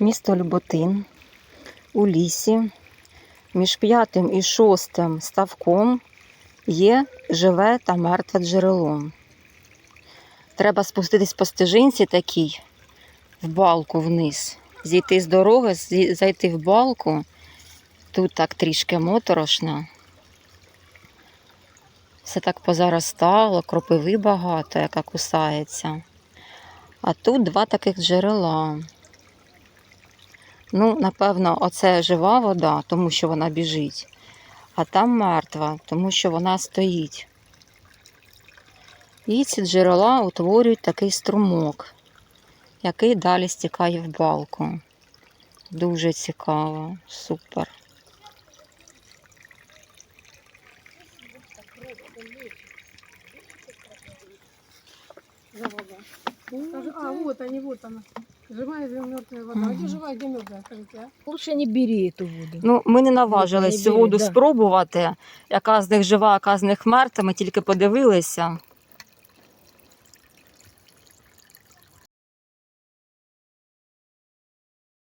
Місто Люботин у лісі між п'ятим і шостим ставком є живе та мертве джерело. Треба спуститись по стежинці такій в балку вниз, зійти з дороги, зайти в балку. Тут так трішки моторошно. Все так позаростало, кропиви багато, яка кусається. А тут два таких джерела. Ну, напевно, оце жива вода, тому що вона біжить, а там мертва, тому що вона стоїть. І ці джерела утворюють такий струмок, який далі стікає в балку. Дуже цікаво, супер. А, вот они, вот она. Живая или мертвая вода. Где живая, где мертвая, скажите, а? Лучше не бери эту воду. Ну, ми не наважились не цю воду да. спробувати, яка з них жива, яка з них мертва. Ми тільки подивилися.